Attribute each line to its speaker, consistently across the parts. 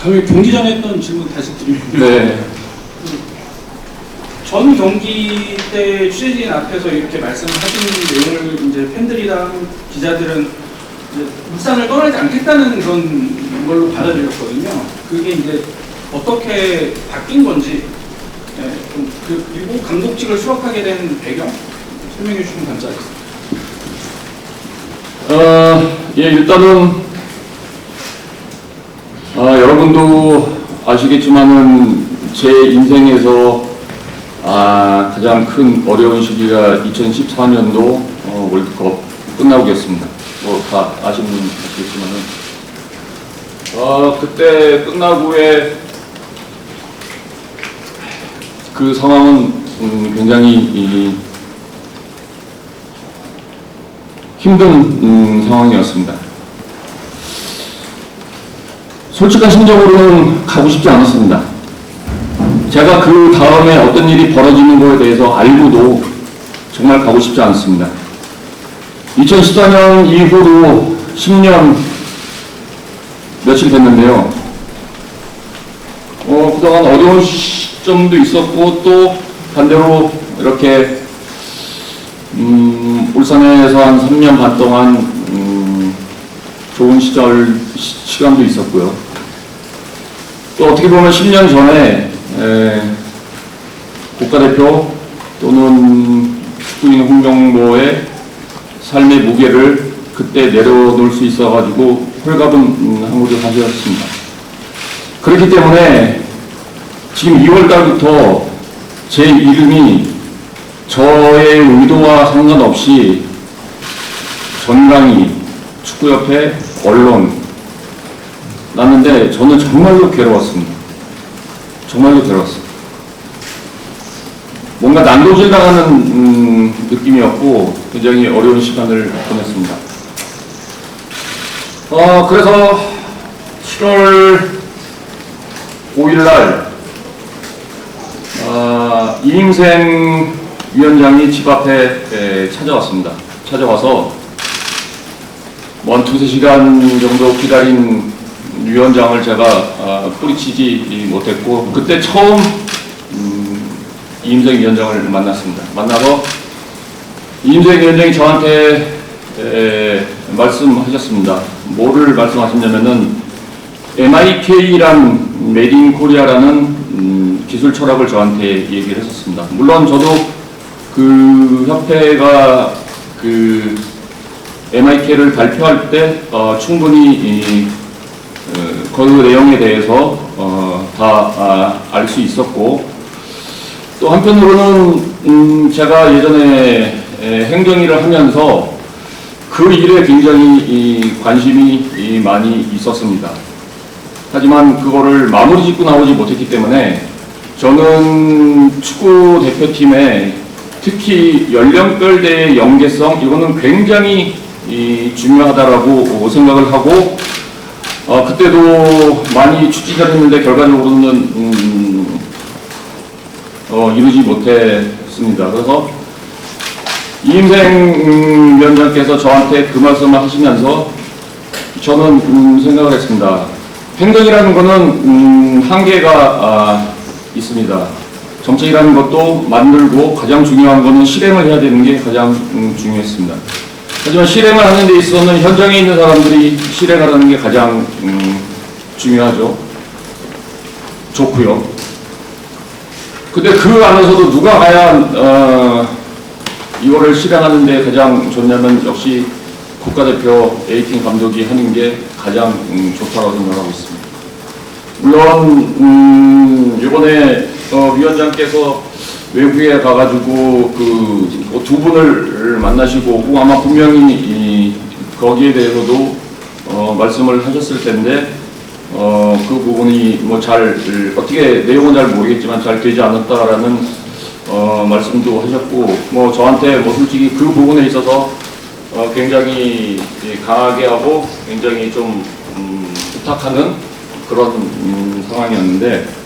Speaker 1: 다음에 경기 전에 했던 질문 다시 드리면
Speaker 2: 네.
Speaker 1: 전 경기 때 취재진 앞에서 이렇게 말씀하신 내용을 이제 팬들이랑 기자들은 이제 울산을 떠나지 않겠다는 그런 걸로 받아들였거든요. 그게 이제 어떻게 바뀐 건지 예, 좀 그, 그리고 감독직을 수락하게 된 배경 설명해 주시면 감사하겠습니다.
Speaker 2: 어, 예, 일단은, 아, 여러분도 아시겠지만은 제 인생에서 아, 가장 큰 어려운 시기가 2014년도 어, 월드컵 끝나오겠습니다. 뭐다 아시는 분 아시겠지만은 어, 그때 끝나고에 그 상황은 음, 굉장히 이, 힘든 음, 상황이었습니다. 솔직한 심정으로는 가고 싶지 않았습니다. 제가 그 다음에 어떤 일이 벌어지는 것에 대해서 알고도 정말 가고 싶지 않습니다. 2014년 이후로 10년 며칠 됐는데요. 어, 그동안 어려운 시점도 있었고 또 반대로 이렇게 음, 울산에서 한 3년 반 동안 음, 좋은 시절 시, 시간도 있었고요. 또 어떻게 보면 10년 전에 에, 국가대표 또는 축구인 홍명보의 삶의 무게를 그때 내려놓을 수 있어가지고 홀가분 음, 한 것도 사실이었습니다. 그렇기 때문에 지금 2월달부터 제 이름이 저의 의도와 상관없이 전강이 축구협회 언론 났는데 저는 정말로 괴로웠습니다. 정말로 괴로웠습니다. 뭔가 난도질 당하는 음, 느낌이었고 굉장히 어려운 시간을 보냈습니다. 어, 그래서 7월 5일 날 아, 이임생 위원장이 집 앞에 에, 찾아왔습니다. 찾아와서 뭐 한 두세 시간 정도 기다린 위원장을 제가 아, 뿌리치지 못했고 그때 처음 음, 이임생 위원장을 만났습니다. 만나서 이임생 위원장이 저한테 에, 말씀하셨습니다. 뭐를 말씀하셨냐면은 MIK란 메딘 코리아라는 음, 기술 철학을 저한테 얘기를 했었습니다. 물론 저도 그 협회가 그 MIK를 발표할 때 어, 충분히 그 내용에 대해서 어, 다 알 수 있었고 또 한편으로는 음, 제가 예전에 에, 행정일을 하면서 그 일에 굉장히 이 관심이 이 많이 있었습니다. 하지만 그거를 마무리 짓고 나오지 못했기 때문에 저는 축구 대표팀에 특히 연령별대의 연계성 이거는 굉장히 이 중요하다라고 생각을 하고 어, 그때도 많이 추진을 했는데 결과적으로는 음, 어, 이루지 못했습니다. 그래서 이임생 음, 위원장께서 저한테 그 말씀을 하시면서 저는 음, 생각을 했습니다. 행정이라는 것은 음, 한계가 아, 있습니다. 정책이라는 것도 만들고 가장 중요한 것은 실행을 해야 되는 게 가장 음, 중요했습니다. 하지만 실행을 하는 데 있어서는 현장에 있는 사람들이 실행하는 게 가장 음, 중요하죠. 좋고요. 근데 그 안에서도 누가 과연 어, 이거를 실행하는 데 가장 좋냐면 역시 국가대표 에이팅 감독이 하는 게 가장 음, 좋다고 생각하고 있습니다. 물론 음, 이번에 어, 위원장께서 외부에 가가지고 그 두 분을 만나시고 아마 분명히 이, 거기에 대해서도 어, 말씀을 하셨을 텐데 어, 그 부분이 뭐 잘 어떻게 내용은 잘 모르겠지만 잘 되지 않았다라는 어, 말씀도 하셨고 뭐 저한테 뭐 솔직히 그 부분에 있어서 어, 굉장히 이 강하게 하고 굉장히 좀 음, 부탁하는 그런 음, 상황이었는데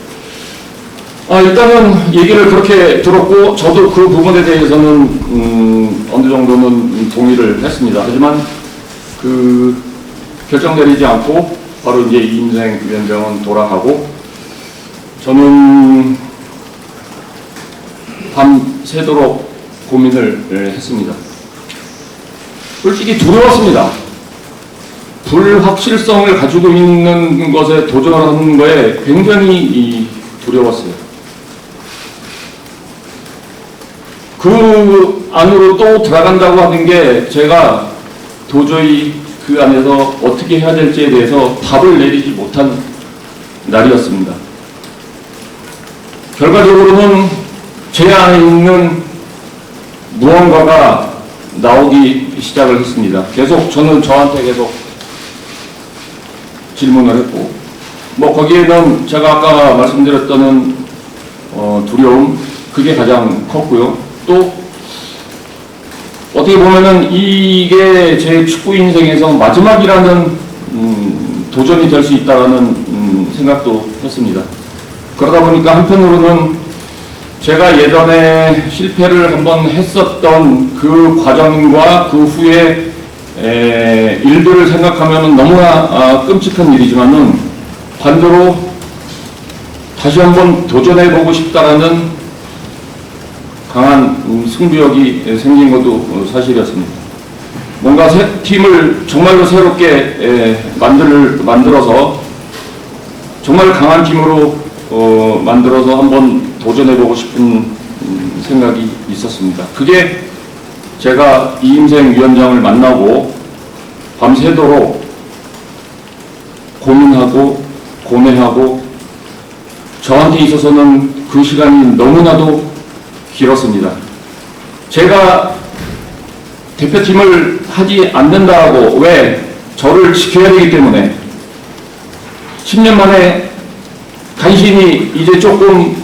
Speaker 2: 아, 일단은 얘기를 그렇게 들었고 저도 그 부분에 대해서는 음, 어느 정도는 동의를 했습니다. 하지만 그 결정 내리지 않고 바로 이제 이인생 위원장은 돌아가고 저는 밤새도록 고민을 예, 했습니다. 솔직히 두려웠습니다. 불확실성을 가지고 있는 것에 도전하는 거에 굉장히 이 두려웠어요. 그 안으로 또 들어간다고 하는 게 제가 도저히 그 안에서 어떻게 해야 될지에 대해서 답을 내리지 못한 날이었습니다. 결과적으로는 제 안에 있는 무언가가 나오기 시작을 했습니다. 계속 저는 저한테 계속 질문을 했고, 뭐 거기에는 제가 아까 말씀드렸던 어, 두려움 그게 가장 컸고요. 또 어떻게 보면은 이게 제 축구 인생에서 마지막이라는 음, 도전이 될 수 있다라는 음, 생각도 했습니다. 그러다 보니까 한편으로는 제가 예전에 실패를 한번 했었던 그 과정과 그 후에 에, 일들을 생각하면 너무나 아, 끔찍한 일이지만은 반대로 다시 한번 도전해보고 싶다라는 강한 음, 승부욕이 생긴 것도 어, 사실이었습니다. 뭔가 새 팀을 정말로 새롭게 에, 만들, 만들어서 정말 강한 팀으로 어, 만들어서 한번 도전해보고 싶은 음, 생각이 있었습니다. 그게 제가 이임생 위원장을 만나고 밤새도록 고민하고 고뇌하고 저한테 있어서는 그 시간이 너무나도 길었습니다. 제가 대표팀을 하지 않는다고 왜 저를 지켜야 되기 때문에 10년 만에 간신히 이제 조금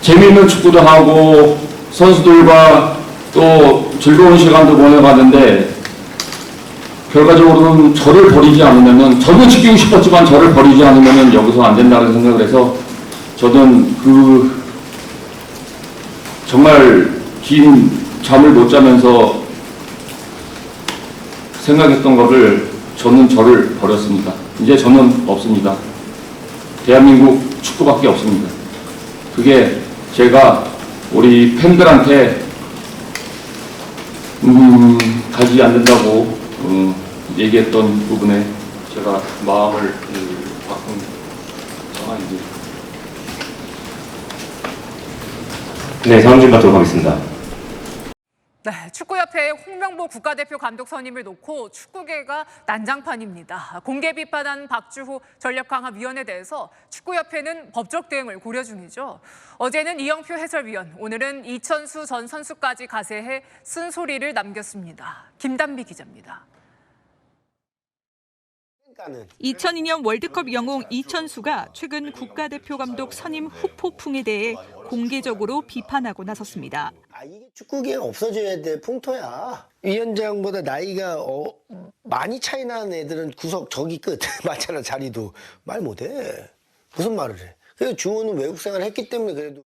Speaker 2: 재미있는 축구도 하고 선수들과 또 즐거운 시간도 보내봤는데 결과적으로는 저를 버리지 않으면은 저도 지키고 싶었지만 저를 버리지 않으면은 여기서 안 된다는 생각을 해서 저는 그 정말 긴 잠을 못 자면서 생각했던 거를 저는 저를 버렸습니다. 이제 저는 없습니다. 대한민국 축구밖에 없습니다. 그게 제가 우리 팬들한테 음, 가지 않는다고 어, 얘기했던 부분에 제가 마음을 음, 바꾼 상황입니다.
Speaker 3: 네, 다음 질문 받도록 하겠습니다.
Speaker 4: 네, 축구협회의 홍명보 국가대표 감독 선임을 놓고 축구계가 난장판입니다. 공개 비판한 박주호 전력강화위원에 대해서 축구협회는 법적 대응을 고려 중이죠. 어제는 이영표 해설위원, 오늘은 이천수 전 선수까지 가세해 쓴소리를 남겼습니다. 김단비 기자입니다.
Speaker 5: 2002년 월드컵 영웅 이천수가 최근 국가대표 감독 선임 후폭풍에 대해 공개적으로 비판하고 나섰습니다.
Speaker 6: 아 이게 축구계가 없어져야 될 풍토야. 위원장보다 나이가 어, 많이 차이 나는 애들은 구석 저기 끝 맞잖아 자리도 말 못해. 무슨 말을 해? 그래서 주호는 외국 생활을 했기 때문에 그래도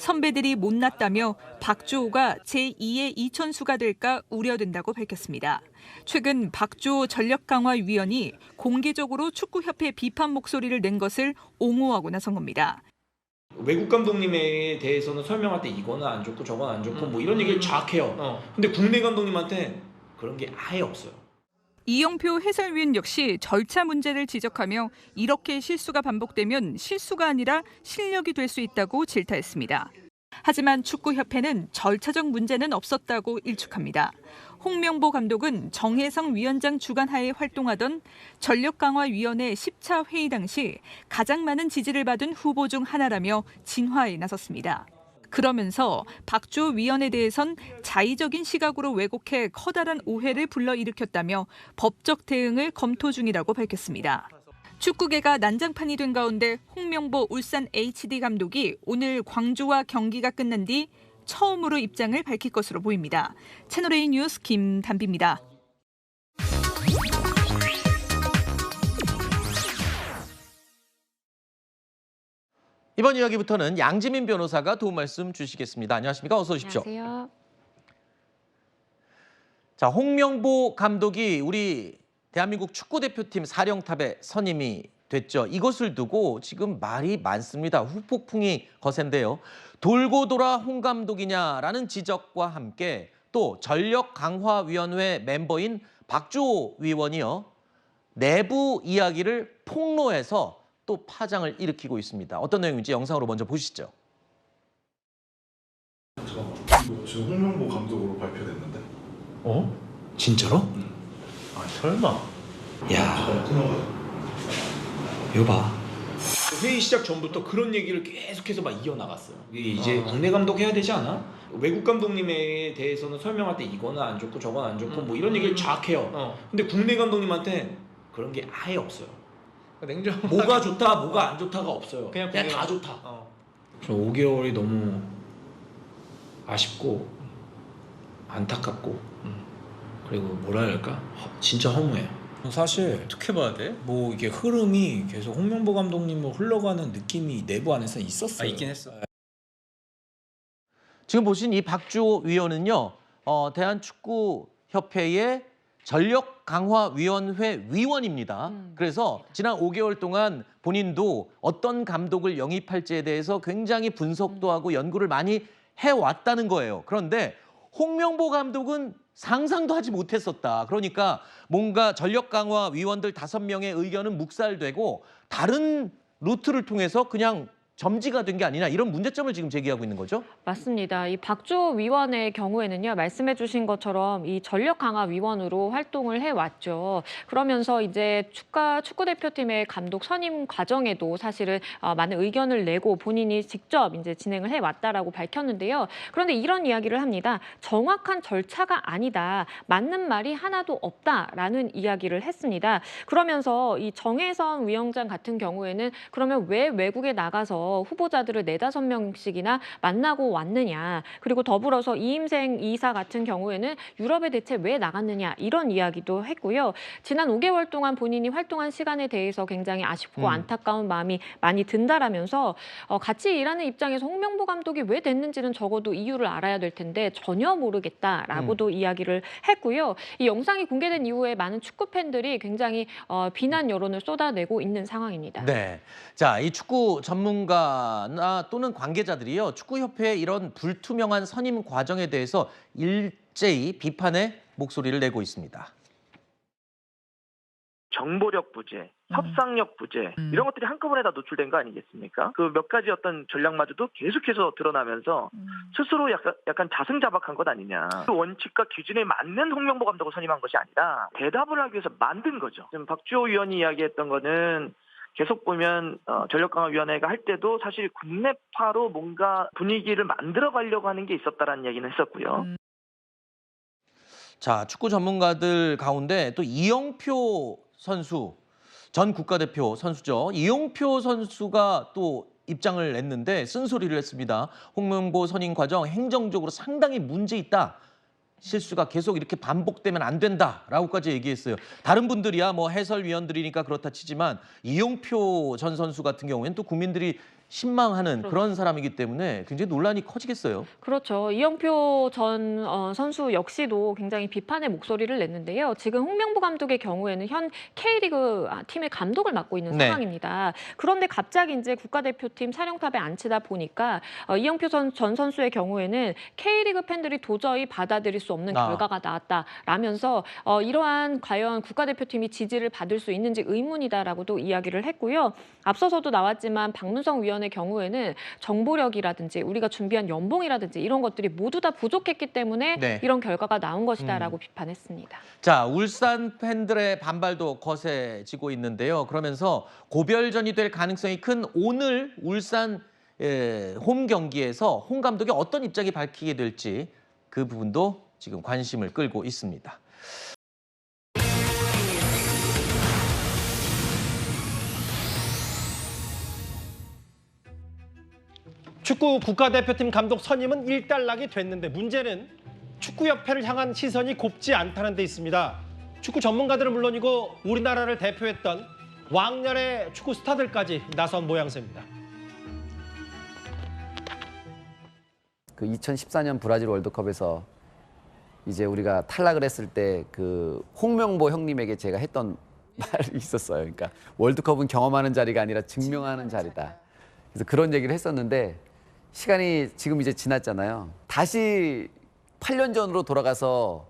Speaker 5: 선배들이 못났다며 박주호가 제2의 이천수가 될까 우려된다고 밝혔습니다. 최근 박주호 전력강화위원이 공개적으로 축구협회 비판 목소리를 낸 것을 옹호하고 나선 겁니다.
Speaker 7: 외국 감독님에 대해서는 설명할 때 이거는 안 좋고 저건 안 좋고 뭐 이런 얘기를 쫙 해요. 근데 국내 감독님한테 그런 게 아예 없어요.
Speaker 5: 이영표 해설위원 역시 절차 문제를 지적하며 이렇게 실수가 반복되면 실수가 아니라 실력이 될 수 있다고 질타했습니다. 하지만 축구협회는 절차적 문제는 없었다고 일축합니다. 홍명보 감독은 정혜성 위원장 주관하에 활동하던 전력강화위원회 10차 회의 당시 가장 많은 지지를 받은 후보 중 하나라며 진화에 나섰습니다. 그러면서 박주호 위원에 대해선 자의적인 시각으로 왜곡해 커다란 오해를 불러일으켰다며 법적 대응을 검토 중이라고 밝혔습니다. 축구계가 난장판이 된 가운데 홍명보 울산 HD 감독이 오늘 광주와 경기가 끝난 뒤 처음으로 입장을 밝힐 것으로 보입니다. 채널A 뉴스 김단비입니다.
Speaker 8: 이번 이야기부터는 양지민 변호사가 도움 말씀 주시겠습니다. 안녕하십니까? 어서 오십시오.
Speaker 9: 안녕하세요.
Speaker 8: 자, 홍명보 감독이 우리 대한민국 축구 대표팀 사령탑에 선임이 됐죠. 이것을 두고 지금 말이 많습니다. 후폭풍이 거센데요. 돌고 돌아 홍 감독이냐라는 지적과 함께 또 전력 강화 위원회 멤버인 박주호 위원이요. 내부 이야기를 폭로해서 또 파장을 일으키고 있습니다. 어떤 내용인지 영상으로 먼저 보시죠.
Speaker 9: 이거 지금 홍명보 감독으로 발표됐는데
Speaker 7: 어? 진짜로?
Speaker 9: 아 설마
Speaker 7: 야
Speaker 9: 잠깐만 끊어가요
Speaker 7: 이거 봐. 회의 시작 전부터 그런 얘기를 계속해서 막 이어나갔어요. 이게 이제 국내 감독 해야 되지 않아? 외국 감독님에 대해서는 설명할 때 이거는 안 좋고 저건 안 좋고 뭐 이런 얘기를 쫙 해요. 근데 국내 감독님한테 그런 게 아예 없어요.
Speaker 10: 냉정.
Speaker 7: 뭐가 좋다, 뭐가 안 좋다가 없어요.
Speaker 10: 그냥
Speaker 7: 그냥, 다 좋다.
Speaker 10: 어.
Speaker 7: 저 5개월이 너무 아쉽고 안타깝고 그리고 뭐라 해야 할까? 허- 진짜 허무해요.
Speaker 10: 사실 어떻게 봐야 돼? 뭐 이게 흐름이 계속 홍명보 감독님으로 흘러가는 느낌이 내부 안에서 있었어요.
Speaker 1: 아, 있긴 했어.
Speaker 8: 지금 보신 이 박주호 위원은요, 어, 대한축구협회의 전력 강화 위원회 위원입니다. 그래서 지난 5개월 동안 본인도 어떤 감독을 영입할지에 대해서 굉장히 분석도 하고 연구를 많이 해 왔다는 거예요. 그런데 홍명보 감독은 상상도 하지 못했었다. 그러니까 뭔가 전력 강화 위원들 다섯 명의 의견은 묵살되고 다른 루트를 통해서 그냥 점지가 된 게 아니냐 이런 문제점을 지금 제기하고 있는 거죠.
Speaker 11: 맞습니다. 이 박주호 위원의 경우에는요, 말씀해 주신 것처럼 이 전력 강화 위원으로 활동을 해왔죠. 그러면서 이제 축가 축구 대표팀의 감독 선임 과정에도 사실은 어, 많은 의견을 내고 본인이 직접 이제 진행을 해왔다라고 밝혔는데요. 그런데 이런 이야기를 합니다. 정확한 절차가 아니다. 맞는 말이 하나도 없다라는 이야기를 했습니다. 그러면서 이 정혜선 위원장 같은 경우에는 그러면 왜 외국에 나가 서 후보자들을 네다섯 명씩이나 만나고 왔느냐. 그리고 더불어서 이임생 이사 같은 경우에는 유럽에 대체 왜 나갔느냐 이런 이야기도 했고요. 지난 5개월 동안 본인이 활동한 시간에 대해서 굉장히 아쉽고
Speaker 8: 음.
Speaker 11: 안타까운 마음이 많이 든다라면서 어, 같이 일하는 입장에서 홍명보 감독이 왜 됐는지는 적어도 이유를 알아야 될 텐데 전혀 모르겠다라고도 이야기를 했고요. 이 영상이 공개된 이후에 많은 축구 팬들이 굉장히 어, 비난 여론을 쏟아내고 있는 상황입니다.
Speaker 8: 네. 자, 이 축구 전문가 나 또는 관계자들이요. 축구협회의 이런 불투명한 선임 과정에 대해서 일제히 비판의 목소리를 내고 있습니다.
Speaker 12: 정보력 부재, 협상력 부재 이런 것들이 한꺼번에 다 노출된 거 아니겠습니까? 그 몇 가지 어떤 전략마저도 계속해서 드러나면서 스스로 약간, 약간 자승자박한 것 아니냐. 그 원칙과 기준에 맞는 홍명보 감독을 선임한 것이 아니라 대답을 하기 위해서 만든 거죠. 지금 박주호 위원이 이야기했던 거는 계속 보면 어, 전력강화위원회가 할 때도 사실 국내파로 뭔가 분위기를 만들어 가려고 하는 게 있었다라는 얘기는 했었고요.
Speaker 8: 자, 축구 전문가들 가운데 또 이영표 선수 전 국가대표 선수죠. 이영표 선수가 또 입장을 냈는데 쓴소리를 했습니다. 홍명보 선임 과정 행정적으로 상당히 문제 있다. 실수가 계속 이렇게 반복되면 안 된다라고까지 얘기했어요. 다른 분들이야 뭐 해설위원들이니까 그렇다 치지만 이용표 전 선수 같은 경우에는 또 국민들이 신망하는 그런 사람이기 때문에 굉장히 논란이 커지겠어요.
Speaker 11: 그렇죠. 이영표 전 어, 선수 역시도 굉장히 비판의 목소리를 냈는데요. 지금 홍명보 감독의 경우에는 현 K리그 아, 팀의 감독을 맡고 있는
Speaker 8: 네.
Speaker 11: 상황입니다. 그런데 갑자기 이제 국가대표팀 사령탑에 앉히다 보니까 어, 이영표 전, 전 선수의 경우에는 K리그 팬들이 도저히 받아들일 수 없는
Speaker 8: 아.
Speaker 11: 결과가 나왔다라면서 어, 이러한 과연 국가대표팀이 지지를 받을 수 있는지 의문이다라고도 이야기를 했고요. 앞서서도 나왔지만 박문성 위원 의 경우에는 정보력이라든지 우리가 준비한 연봉이라든지 이런 것들이 모두 다 부족했기 때문에
Speaker 8: 네.
Speaker 11: 이런 결과가 나온 것이다라고
Speaker 8: 음.
Speaker 11: 비판했습니다.
Speaker 8: 자, 울산 팬들의 반발도 거세지고 있는데요. 그러면서 고별전이 될 가능성이 큰 오늘 울산 에, 홈 경기에서 홍 감독이 어떤 입장이 밝히게 될지 그 부분도 지금 관심을 끌고 있습니다.
Speaker 13: 축구 국가대표팀 감독 선임은 일단락이 됐는데 문제는 축구협회를 향한 시선이 곱지 않다는 데 있습니다. 축구 전문가들은 물론이고 우리나라를 대표했던 왕년의 축구 스타들까지 나선 모양새입니다.
Speaker 14: 그 2014년 브라질 월드컵에서 이제 우리가 탈락을 했을 때 그 홍명보 형님에게 제가 했던 말이 있었어요. 그러니까 월드컵은 경험하는 자리가 아니라 증명하는 자리다. 그래서 그런 얘기를 했었는데 시간이 지금 이제 지났잖아요. 다시 8년 전으로 돌아가서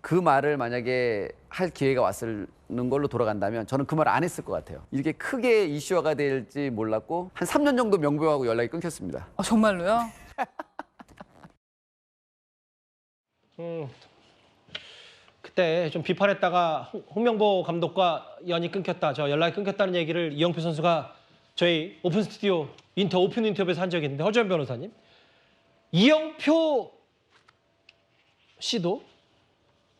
Speaker 14: 그 말을 만약에 할 기회가 왔는 걸로 돌아간다면 저는 그 말 안 했을 것 같아요. 이렇게 크게 이슈화가 될지 몰랐고 한 3년 정도 명보하고 연락이 끊겼습니다.
Speaker 4: 아, 정말로요?
Speaker 13: 음, 그때 좀 비판했다가 홍- 홍명보 감독과 연이 끊겼다, 저 연락이 끊겼다는 얘기를 이영표 선수가 저희 오픈 스튜디오 인터 오픈 인터뷰에서 한 적이 있는데 허주현 변호사님, 이영표 씨도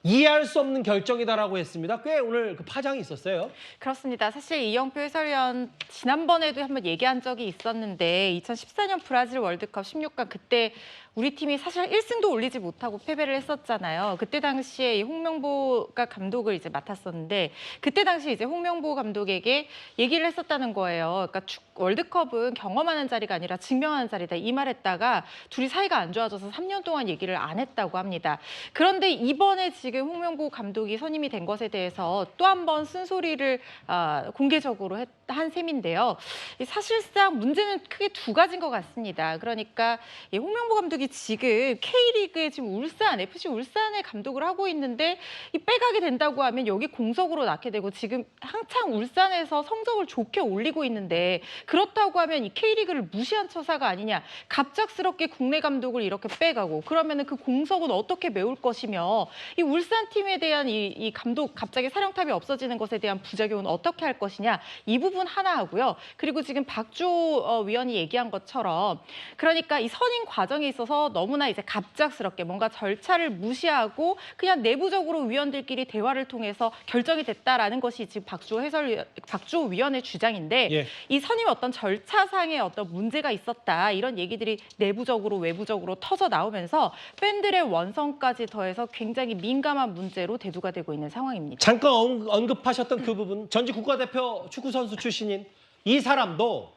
Speaker 13: 이해할 수 없는 결정이다라고 했습니다. 꽤 오늘 그 파장이 있었어요.
Speaker 15: 그렇습니다. 사실 이영표 해설위원 지난번에도 한번 얘기한 적이 있었는데 2014년 브라질 월드컵 16강 그때 우리 팀이 사실 1승도 올리지 못하고 패배를 했었잖아요. 그때 당시에 이 홍명보가 감독을 이제 맡았었는데 그때 당시 이제 홍명보 감독에게 얘기를 했었다는 거예요. 그러니까 축- 월드컵은 경험하는 자리가 아니라 증명하는 자리다 이 말했다가 둘이 사이가 안 좋아져서 3년 동안 얘기를 안 했다고 합니다. 그런데 이번에 지금 홍명보 감독이 선임이 된 것에 대해서 또 한 번 쓴소리를 아, 공개적으로 했- 한 셈인데요. 이 사실상 문제는 크게 두 가지인 것 같습니다. 그러니까 이 홍명보 감독이 지금 K리그에 지금 울산 FC 울산의 감독을 하고 있는데 이 빼가게 된다고 하면 여기 공석으로 낳게 되고 지금 한창 울산에서 성적을 좋게 올리고 있는데 그렇다고 하면 이 K리그를 무시한 처사가 아니냐. 갑작스럽게 국내 감독을 이렇게 빼가고 그러면은 그 공석은 어떻게 메울 것이며 이 울산 팀에 대한 이, 이 감독 갑자기 사령탑이 없어지는 것에 대한 부작용은 어떻게 할 것이냐 이 부분 하나 하고요. 그리고 지금 박주 어, 위원이 얘기한 것처럼 그러니까 이 선임 과정에 있어서 너무나 이제 갑작스럽게 뭔가 절차를 무시하고 그냥 내부적으로 위원들끼리 대화를 통해서 결정이 됐다라는 것이 지금 박주 해설 박주 위원의 주장인데
Speaker 13: 예.
Speaker 15: 이 선임 어떤 절차상의 어떤 문제가 있었다 이런 얘기들이 내부적으로 외부적으로 터져 나오면서 팬들의 원성까지 더해서 굉장히 민감한 문제로 대두가 되고 있는 상황입니다.
Speaker 13: 잠깐 언- 언급하셨던 그 부분 전직 국가대표 축구 선수 출신인 이 사람도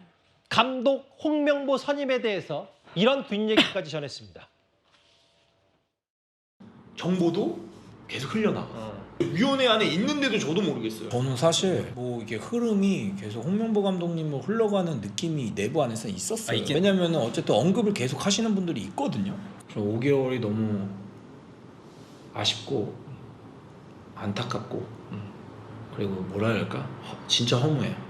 Speaker 13: 감독 홍명보 선임에 대해서 이런 뒷얘기까지 전했습니다.
Speaker 7: 정보도 계속 흘려나가. 위원회 안에 있는데도 저도 모르겠어요.
Speaker 10: 저는 사실 뭐 이게 흐름이 계속 홍명보 감독님을 흘러가는 느낌이 내부 안에서 있었어요. 왜냐면은 어쨌든 언급을 계속 하시는 분들이 있거든요. 저 5개월이 너무 아쉽고 안타깝고 그리고 뭐라 해야 할까? 허- 진짜 허무해요.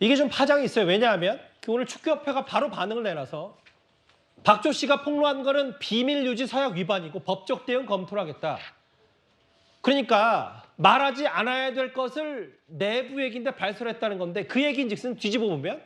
Speaker 13: 이게 좀 파장이 있어요. 왜냐하면 그 오늘 축구협회가 바로 반응을 내놔서 박조 씨가 폭로한 거는 비밀 유지 서약 위반이고 법적 대응 검토를 하겠다. 그러니까 말하지 않아야 될 것을 내부 얘기인데 발설 했다는 건데 그 얘기인즉슨 뒤집어 보면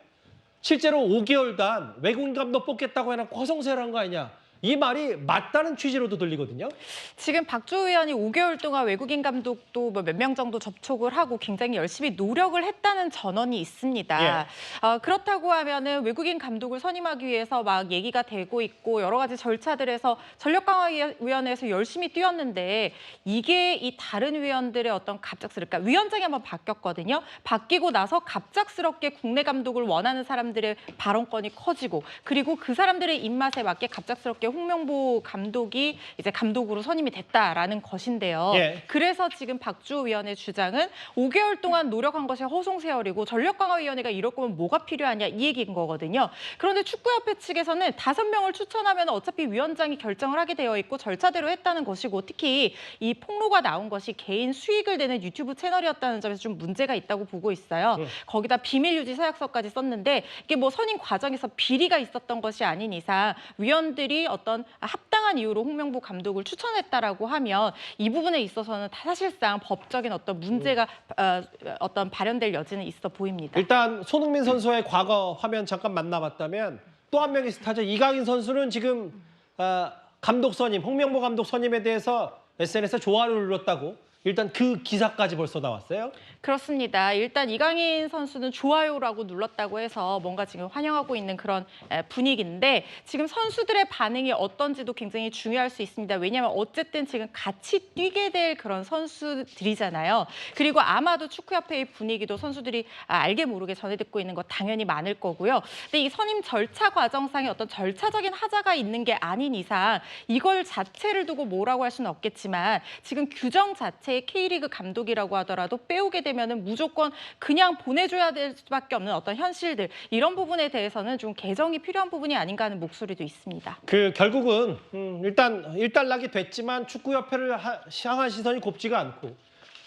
Speaker 13: 실제로 5개월간 외국인 감독 뽑겠다고 해놓고 허송세를 한 거 아니냐. 이 말이 맞다는 취지로도 들리거든요.
Speaker 15: 지금 박주 의원이 5개월 동안 외국인 감독도 뭐몇명 정도 접촉을 하고 굉장히 열심히 노력을 했다는 전언이 있습니다.
Speaker 13: 예.
Speaker 15: 어, 그렇다고 하면은 외국인 감독을 선임하기 위해서 막 얘기가 되고 있고 여러 가지 절차들에서 전력강화위원회에서 열심히 뛰었는데 이게 이 다른 위원들의 어떤 갑작스럽까 그러니까 위원장이 한번 바뀌었거든요. 바뀌고 나서 갑작스럽게 국내 감독을 원하는 사람들의 발언권이 커지고 그리고 그 사람들의 입맛에 맞게 갑작스럽게 홍명보 감독이 이제 감독으로 선임이 됐다라는 것인데요.
Speaker 13: 예.
Speaker 15: 그래서 지금 박주호 위원의 주장은 5개월 동안 노력한 것이 허송세월이고 전력강화위원회가 이럴 거면 뭐가 필요하냐 이 얘기인 거거든요. 그런데 축구협회 측에서는 다섯 명을 추천하면 어차피 위원장이 결정을 하게 되어 있고 절차대로 했다는 것이고 특히 이 폭로가 나온 것이 개인 수익을 내는 유튜브 채널이었다는 점에서 좀 문제가 있다고 보고 있어요.
Speaker 13: 음.
Speaker 15: 거기다 비밀 유지 서약서까지 썼는데 이게 뭐 선임 과정에서 비리가 있었던 것이 아닌 이상 위원들이 어떤 합당한 이유로 홍명보 감독을 추천했다라고 하면 이 부분에 있어서는 다 사실상 법적인 어떤 문제가 어, 어떤 발현될 여지는 있어 보입니다.
Speaker 13: 일단 손흥민 선수의 과거 화면 잠깐 만나봤다면 또 한 명의 스타죠. 이강인 선수는 지금 어, 감독 선임, 홍명보 감독 선임에 대해서 SNS에 좋아요를 눌렀다고 일단 그 기사까지 벌써 나왔어요.
Speaker 15: 그렇습니다. 일단 이강인 선수는 좋아요라고 눌렀다고 해서 뭔가 지금 환영하고 있는 그런 에, 분위기인데 지금 선수들의 반응이 어떤지도 굉장히 중요할 수 있습니다. 왜냐하면 어쨌든 지금 같이 뛰게 될 그런 선수들이잖아요. 그리고 아마도 축구협회의 분위기도 선수들이 아, 알게 모르게 전해 듣고 있는 거 당연히 많을 거고요. 근데 이 선임 절차 과정상에 어떤 절차적인 하자가 있는 게 아닌 이상 이걸 자체를 두고 뭐라고 할 수는 없겠지만 지금 규정 자체 에 K리그 감독이라고 하더라도 빼오게 되면은 무조건 그냥 보내줘야 될 수밖에 없는 어떤 현실들 이런 부분에 대해서는 좀 개정이 필요한 부분이 아닌가 하는 목소리도 있습니다.
Speaker 13: 그 결국은 음, 일단 일단락이 됐지만 축구협회를 하- 향한 시선이 곱지가 않고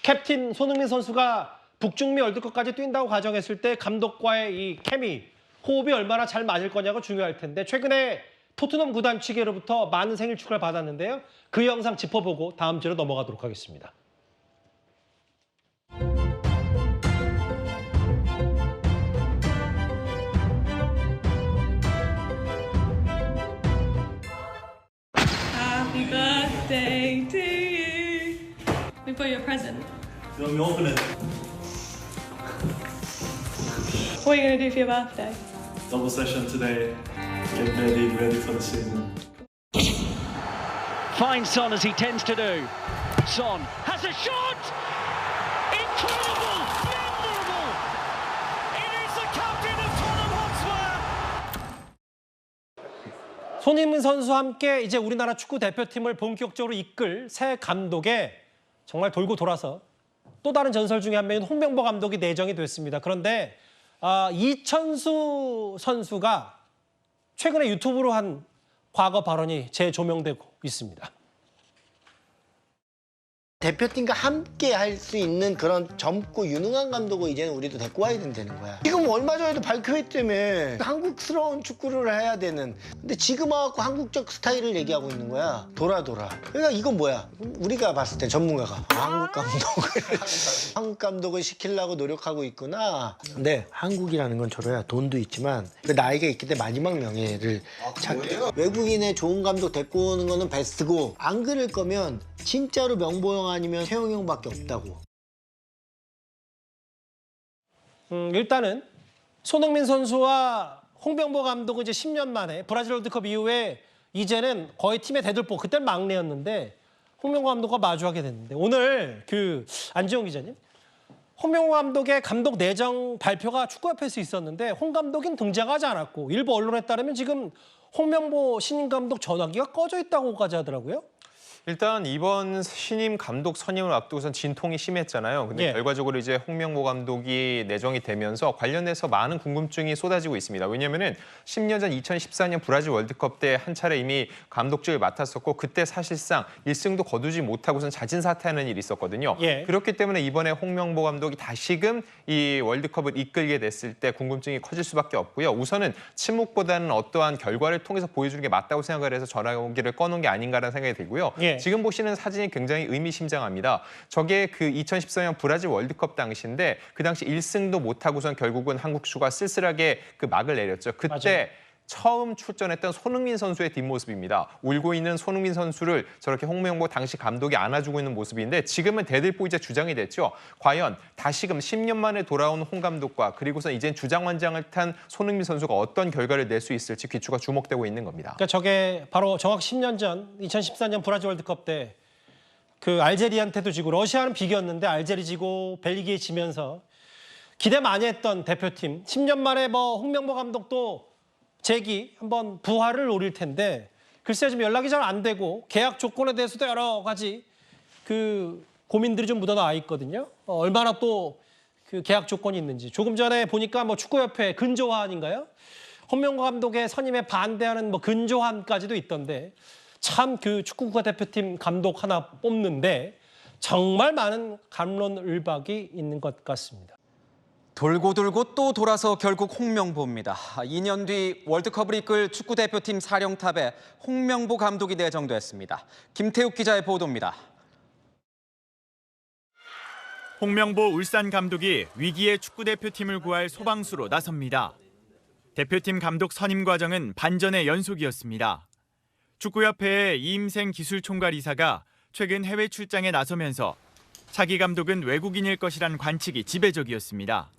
Speaker 13: 캡틴 손흥민 선수가 북중미 월드컵까지 뛴다고 가정했을 때 감독과의 이 케미 호흡이 얼마나 잘 맞을 거냐가 중요할 텐데 최근에 토트넘 구단 측으로부터 많은 생일 축하를 받았는데요. 그 영상 짚어보고 다음 주로 넘어가도록 하겠습니다.
Speaker 16: Put your present.
Speaker 9: Let me open it.
Speaker 16: What are you going to do for your birthday?
Speaker 9: Double session today. Get ready, ready for the season.
Speaker 17: Finds Son as he tends to do. Son has a shot! Incredible! Memorable! It is the captain of Tottenham Hotspur!
Speaker 13: 손흥민 선수와 함께 이제 우리나라 축구 대표팀을 본격적으로 이끌 새 감독에 정말 돌고 돌아서 또 다른 전설 중에 한 명인 홍명보 감독이 내정이 됐습니다. 그런데 아, 이천수 선수가 최근에 유튜브로 한 과거 발언이 재조명되고 있습니다.
Speaker 6: 대표팀과 함께 할 수 있는 그런 젊고 유능한 감독을 이제는 우리도 데리고 와야 된다는 거야. 지금 얼마 전에도 발표했다며 한국스러운 축구를 해야 되는. 근데 지금 와갖고 한국적 스타일을 얘기하고 있는 거야. 돌아 돌아. 그러니까 이건 뭐야? 우리가 봤을 때 전문가가 아, 한국 감독을 한국 감독을 시키려고 노력하고 있구나. 근데 한국이라는 건 저래야 돈도 있지만 그 나이가 있기 때문에 마지막 명예를 찾게. 외국인의 좋은 감독 데리고 오는 거는 베스트고 안 그럴 거면 진짜로 명보형 아니면 세용 형밖에 없다고.
Speaker 13: 음, 일단은 손흥민 선수와 홍병보 감독은 이제 10년 만에 브라질 월드컵 이후에 이제는 거의 팀의 대들보 그때는 막내였는데 홍명보 감독과 마주하게 됐는데 오늘 그 안지용 기자님 홍명보 감독의 감독 내정 발표가 축구협회에서 있었는데 홍 감독은 등장하지 않았고 일부 언론에 따르면 지금 홍명보 신임 감독 전화기가 꺼져 있다고까지 하더라고요.
Speaker 18: 일단 이번 신임 감독 선임을 앞두고선 진통이 심했잖아요. 근데
Speaker 13: 예.
Speaker 18: 결과적으로 이제 홍명보 감독이 내정이 되면서 관련해서 많은 궁금증이 쏟아지고 있습니다. 왜냐면은 10년 전 2014년 브라질 월드컵 때 한 차례 이미 감독직을 맡았었고 그때 사실상 1승도 거두지 못하고선 자진 사퇴하는 일이 있었거든요.
Speaker 13: 예.
Speaker 18: 그렇기 때문에 이번에 홍명보 감독이 다시금 이 월드컵을 이끌게 됐을 때 궁금증이 커질 수밖에 없고요. 우선은 침묵보다는 어떠한 결과를 통해서 보여주는 게 맞다고 생각을 해서 전화기를 꺼놓은 게 아닌가라는 생각이 들고요.
Speaker 13: 예.
Speaker 18: 지금 보시는 사진이 굉장히 의미심장합니다. 저게 그 2014년 브라질 월드컵 당시인데 그 당시 1승도 못하고선 결국은 한국 축구가 쓸쓸하게 그 막을 내렸죠. 그때
Speaker 13: 맞아요.
Speaker 18: 처음 출전했던 손흥민 선수의 뒷모습입니다. 울고 있는 손흥민 선수를 저렇게 홍명보 당시 감독이 안아주고 있는 모습인데 지금은 대들보이자 주장이 됐죠. 과연 다시금 10년 만에 돌아온 홍 감독과 그리고서 이젠 주장원장을 탄 손흥민 선수가 어떤 결과를 낼 수 있을지 귀추가 주목되고 있는 겁니다.
Speaker 13: 그러니까 저게 바로 정확 10년 전 2014년 브라질 월드컵 때 그 알제리한테도 지고 러시아는 비겼는데 알제리 지고 벨기에 지면서 기대 많이 했던 대표팀 10년 만에 뭐 홍명보 감독도 재기 한번 부활을 노릴 텐데 글쎄 지금 연락이 잘 안 되고 계약 조건에 대해서도 여러 가지 그 고민들이 좀 묻어나와 있거든요. 어, 얼마나 또 그 계약 조건이 있는지 조금 전에 보니까 뭐 축구협회 근조환인가요? 홍명보 감독의 선임에 반대하는 뭐 근조환까지도 있던데 참 그 축구 국가 대표팀 감독 하나 뽑는데 정말 많은 감론을박이 있는 것 같습니다.
Speaker 19: 돌고 돌고 또 돌아서 결국 홍명보입니다. 2년 뒤 월드컵을 이끌 축구 대표팀 사령탑에 홍명보 감독이 내정됐습니다. 김태욱 기자의 보도입니다.
Speaker 20: 홍명보 울산 감독이 위기의 축구 대표팀을 구할 소방수로 나섭니다. 대표팀 감독 선임 과정은 반전의 연속이었습니다. 축구협회의 이임생 기술총괄 이사가 최근 해외 출장에 나서면서 차기 감독은 외국인일 것이란 관측이 지배적이었습니다.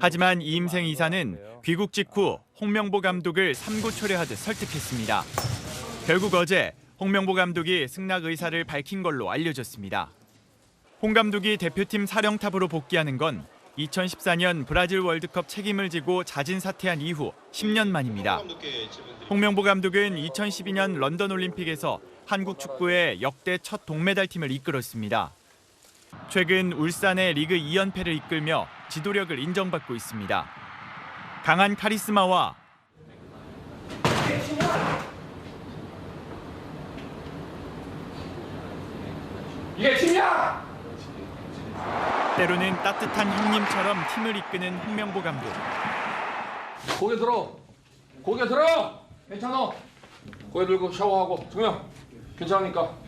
Speaker 20: 하지만 이임생 이사는 귀국 직후 홍명보 감독을 삼고 초려하듯 설득했습니다. 결국 어제 홍명보 감독이 승낙 의사를 밝힌 걸로 알려졌습니다. 홍 감독이 대표팀 사령탑으로 복귀하는 건 2014년 브라질 월드컵 책임을 지고 자진 사퇴한 이후 10년 만입니다. 홍명보 감독은 2012년 런던 올림픽에서 한국 축구의 역대 첫 동메달 팀을 이끌었습니다. 최근 울산의 리그 2연패를 이끌며 지도력을 인정받고 있습니다. 강한 카리스마와
Speaker 2: 이게 팀이야!
Speaker 20: 때로는 따뜻한 형님처럼 팀을 이끄는 홍명보 감독.
Speaker 2: 고개 들어. 고개 들어. 괜찮아. 고개 들고 샤워하고 정명. 괜찮으니까.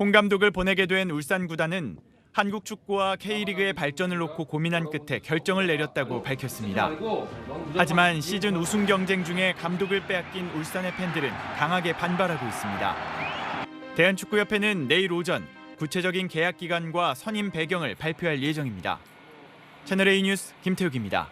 Speaker 20: 홍 감독을 보내게 된 울산 구단은 한국 축구와 K리그의 발전을 놓고 고민한 끝에 결정을 내렸다고 밝혔습니다. 하지만 시즌 우승 경쟁 중에 감독을 빼앗긴 울산의 팬들은 강하게 반발하고 있습니다. 대한축구협회는 내일 오전 구체적인 계약 기간과 선임 배경을 발표할 예정입니다. 채널A 뉴스 김태욱입니다.